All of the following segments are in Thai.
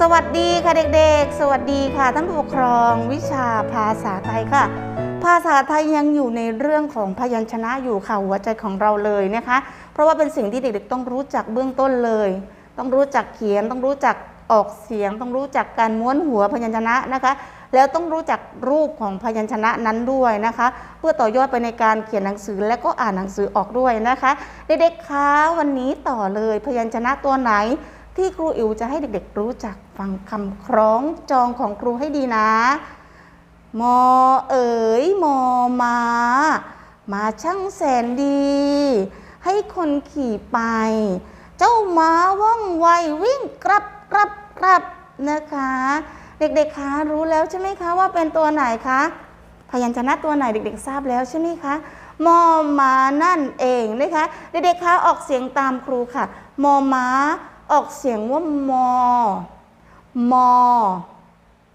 สวัสดีค่ะเด็กๆ สวัสดีค่ะท่านผู้ปกครองวิชาภาษาไทยค่ะ ภาษาไทยยังอยู่ในเรื่องของพยัญชนะอยู่ค่ะหัวใจของเราเลยนะคะ เพราะว่าเป็นสิ่งที่เด็กๆ ต้องรู้จักเบื้องต้นเลย ต้องรู้จักเขียนต้องรู้จักออกเสียง ต้องรู้จักการม้วนหัวพยัญชนะนะคะ แล้วต้องรู้จักรูปของพยัญชนะนั้นด้วยนะคะ เพื่อต่อยอดไปในการเขียนหนังสือและก็อ่านหนังสือออกด้วยนะคะ เด็กๆคะวันนี้ต่อเลยพยัญชนะตัวไหนที่ครูอิ๋วจะให้เด็กๆรู้จัก ฟังคำคล้องจองของครูให้ดีนะ มอเอ๋ยมอมา มาช่างแสนดี ให้คนขี่ไป เจ้าม้าว่องไววิ่งกรับกรับกรับนะคะ เด็กๆคะรู้แล้วใช่ไหมคะว่าเป็นตัวไหนคะพยัญชนะตัวไหนเด็ก ๆ ทราบแล้วใช่ไหมคะมอมานั่นเองนะคะเด็กๆคะออกเสียงตามครูค่ะ มอมาออกเสียงว่ามอ มอ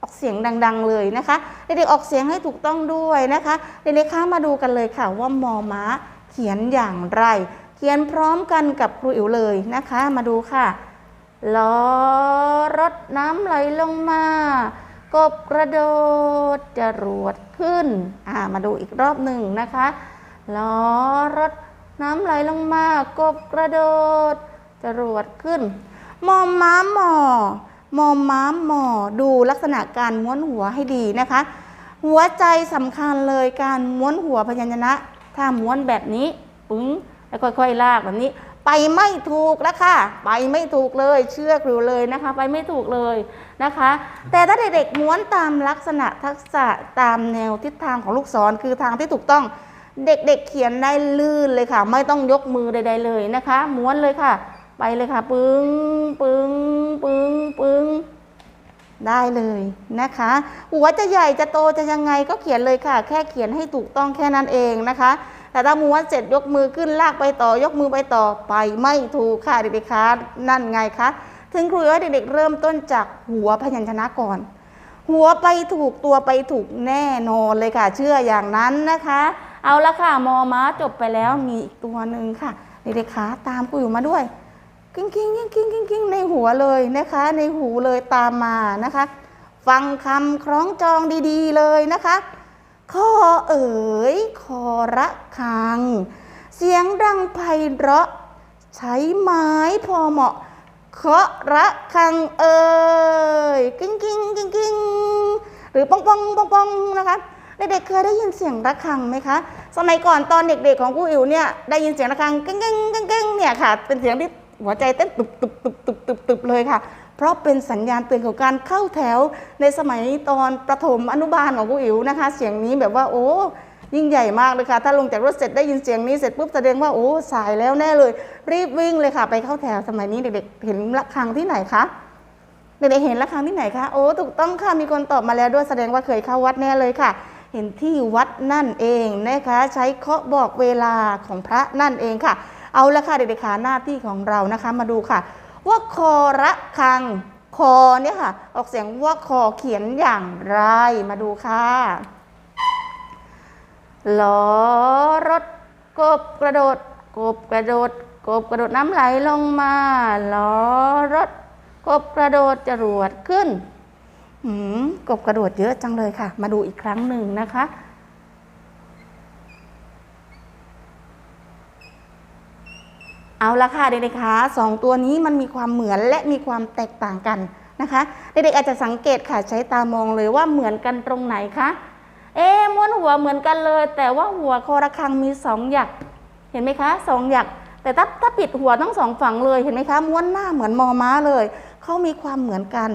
ออกเสียงดังๆเลยนะคะ เด็กๆออกเสียงให้ถูกต้องด้วยนะคะ เด็กๆคะมาดูกันเลยค่ะว่ามอม้าเขียนอย่างไร เขียนพร้อมกันกับครูอิ๋วเลยนะคะ มาดูค่ะล้อรถน้ำไหลลงมากบกระโดดจรวดขึ้น อ่า มาดูอีกรอบหนึ่งนะคะล้อรถน้ำไหลลงมากบกระโดดจรวดขึ้นมอม้าหมอ มอม้าหมอดูลักษณะการม้วนหัวให้ดีนะคะ หัวใจสำคัญเลยการม้วนหัวพยัญชนะ ถ้าม้วนแบบนี้ปึ้งแล้วค่อยๆลากแบบนี้ ไปไม่ถูกแล้วค่ะ ไปไม่ถูกเลยเชื่อครูเลยนะคะ ไปไม่ถูกเลยนะคะ แต่ถ้าเด็กๆม้วนตามลักษณะทักษะตามแนวทิศทางของลูกศรคือทางที่ถูกต้องเด็กๆเขียนได้ลื่นเลยค่ะ ไม่ต้องยกมือใด ๆ เลยนะคะ ม้วนเลยค่ะ ไปเลยค่ะ ปึ้งปึ้งปึ้งปึ้งได้เลยนะคะ หัวจะใหญ่จะโตจะยังไงก็เขียนเลยค่ะ แค่เขียนให้ถูกต้องแค่นั้นเองนะคะ แต่ถ้าม้วนเสร็จยกมือขึ้นลากไปต่อยกมือไปต่อไปไม่ถูกค่ะเด็กๆคะนั่นไงคะถึงครูว่าเด็กๆเริ่มต้นจากหัวพยัญชนะก่อน หัวไปถูกตัวไปถูกแน่นอนเลยค่ะ เชื่ออย่างนั้นนะคะ เอาละค่ะมอม้าจบไปแล้วมีอีกตัวหนึ่งค่ะเด็กๆคะตามครูอยู่มาด้วย กิ้งกิ้งกิ้งกิ้งกิ้งกิ้งในหัวเลยนะคะ ในหูเลยตามมานะคะ ฟังคำคล้องจองดีๆเลยนะคะคอเอ๋ยคอระคัง เสียงดังไพเราะ ใช้ไม้พอเหมาะเคาะระคังเอ่ยกิ้งกิ้งกิ้งกิ้งหรือปองปองปองปองนะคะเด็กๆเคยได้ยินเสียงระฆังไหมคะ สมัยก่อนตอนเด็กๆของครูอิ๋วเนี่ยได้ยินเสียงระฆังกิ้งกิ้งกิ้งกิ้งเนี่ยค่ะ เป็นเสียงที่ หัวใจเต้นตุบตุบตุบตุบตุบตุบเลยค่ะ เพราะเป็นสัญญาณเตือนของการเข้าแถวในสมัยตอนประถมอนุบาลของครูอิ๋วนะคะ เสียงนี้แบบว่าโอ้ยิ่งใหญ่มากเลยค่ะ ถ้าลงจากรถเสร็จได้ยินเสียงนี้เสร็จปุ๊บแสดงว่าโอ้สายแล้วแน่เลย รีบวิ่งเลยค่ะ ไปเข้าแถวสมัยนี้เด็กๆ เห็นระฆังที่ไหนคะเด็กๆเห็นระฆังที่ไหนคะโอ้ถูกต้องค่ะมีคนตอบมาแล้วด้วยแสดงว่าเคยเข้าวัดแน่เลยค่ะ เห็นที่วัดนั่นเองนะคะ ใช้เคาะบอกเวลาของพระนั่นเองค่ะ เอาละค่ะเด็กๆค่ะหน้าที่ของเรานะคะมาดูค่ะ ว่าคอระฆังคอเนี่ยค่ะ ออกเสียงว่าคอเขียนอย่างไรมาดูค่ะล้อรถกบกระโดด กบกระโดด กบกระโดดน้ำไหลลงมาล้อรถกบกระโดดจรวดขึ้นหืมกบกระโดดเยอะจังเลยค่ะ มาดูอีกครั้งหนึ่งนะคะ เอาละค่ะเด็กๆคะสองตัวนี้มันมีความเหมือนและมีความแตกต่างกันนะคะเด็กๆอาจจะสังเกตค่ะใช้ตามองเลยว่าเหมือนกันตรงไหนคะเอ๊ม้วนหัวเหมือนกันเลย แต่ว่าหัวคอระฆังมีสองหยัก เห็นไหมคะสองหยัก แต่ถ้าถ้าปิดหัวทั้งสองฝั่งเลยเห็นไหมคะม้วนหน้าเหมือนมอม้าเลยเขามีความเหมือนกัน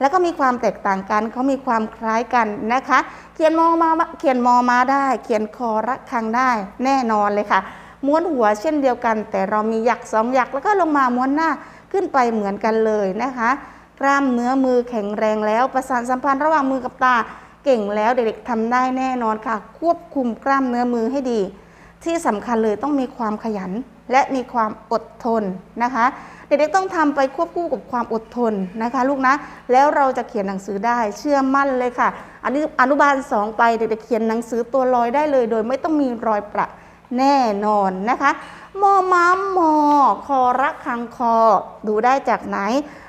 แล้วก็มีความแตกต่างกันเขามีความคล้ายกันนะคะ เขียนมอมาเขียนมอมาได้ เขียนคอระฆังได้แน่นอนเลยค่ะ ม้วนหัวเช่นเดียวกัน แต่เรามีหยักสองหยักแล้วก็ลงมาม้วนหน้าขึ้นไปเหมือนกันเลยนะคะ กล้ามเนื้อมือแข็งแรงแล้วประสานสัมพันธ์ระหว่างมือกับตา เก่งแล้วเด็กๆทำได้แน่นอนค่ะ ควบคุมกล้ามเนื้อมือให้ดี ที่สำคัญเลยต้องมีความขยันและมีความอดทนนะคะ เด็กๆต้องทำไปควบคู่กับความอดทนนะคะ ลูกนะ แล้วเราจะเขียนหนังสือได้เชื่อมั่นเลยค่ะ อันนี้อนุบาลสองไปเด็กๆเขียนหนังสือตัวลอยได้เลย โดยไม่ต้องมีรอยประ แน่นอนนะคะมอม้ามอคอระคังคอ ดูได้จากไหน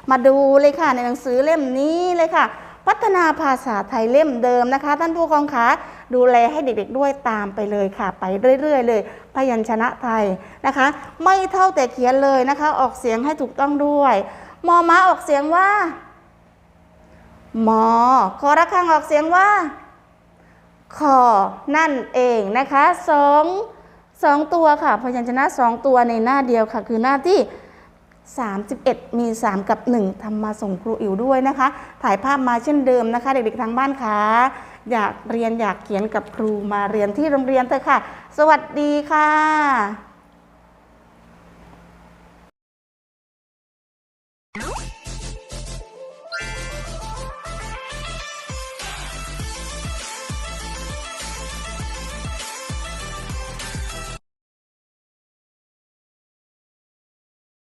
มาดูเลยค่ะในหนังสือเล่มนี้เลยค่ะ พัฒนาภาษาไทยเล่มเดิมนะคะ ท่านผู้กครองคะดูแลให้เด็กๆด้วยตามไปเลยค่ะ ไปเรื่อย ๆ เลย พยัญชนะไทยนะคะ ไม่เท่าแต่เขียนเลยนะคะ ออกเสียงให้ถูกต้องด้วยมอม้าออกเสียงว่ามอคอระฆังออกเสียงว่าคอนั่นเองนะคะสอง สองตัวค่ะ พยัญชนะสองตัวในหน้าเดียวค่ะ คือหน้าที่ 31 มี 3 กับ 1ทำมาส่งครูอิ๋วด้วยนะคะ ถ่ายภาพมาเช่นเดิมนะคะ เด็กๆทางบ้านคะอยากเรียนอยากเขียนกับครูมาเรียนที่โรงเรียนเถอะค่ะ สวัสดีค่ะ